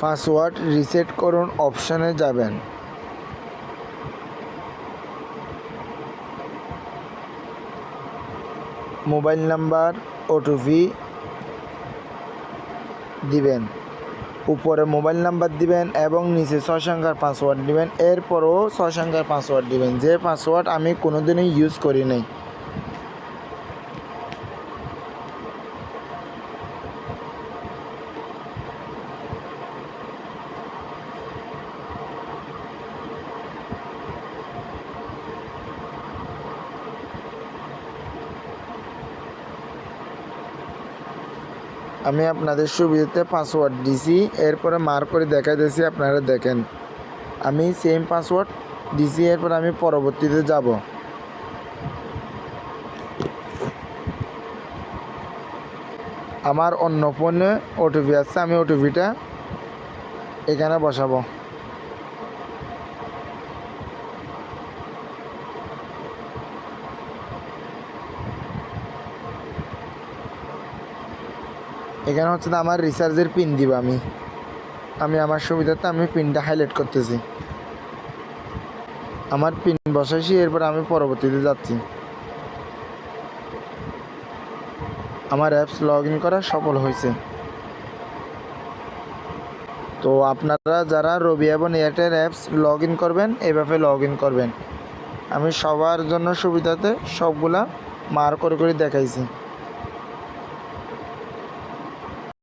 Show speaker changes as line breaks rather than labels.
Password reset করুন অপশানে যাবেন। মোবাইল নাম্বার ওটিপি দিবেন। উপরে মোবাইল নাম্বার দিবেন এবং নিচে ছয় সংখ্যার পাসওয়ার্ড দিবেন। এরপরও ছয় সংখ্যার পাসওয়ার্ড দিবেন। যে পাসওয়ার্ড আমি কোনোদিনই ইউজ করি নাই। আমি আপনাদের সুবিধাতে পাসওয়ার্ড দিছি, এরপরে মার করে দেখা দিয়েছি, আপনারা দেখেন। আমি সেম পাসওয়ার্ড দিছি, এরপর আমি পরবর্তীতে যাব। আমার অন্য ফোনে ওটিপি আসছে আমি ওটিপিটা এখানে বসাবো। এখানে হচ্ছে আমার রিচার্জের পিন দিব আমি। আমি আমার সুবিধাতে আমি পিনটা হাইলাইট করতেছি। আমার পিন বসাইছি এরপর আমি পরবর্তীতে যাচ্ছি। আমার অ্যাপস লগ ইন করা সফল হয়েছে। তো আপনারা যারা রবি এবং এয়ারটেল অ্যাপস লগ ইন করবেন এভাবে লগ ইন করবেন। আমি সবার জন্য সুবিধাতে সবগুলা মার করে করে দেখাইছি।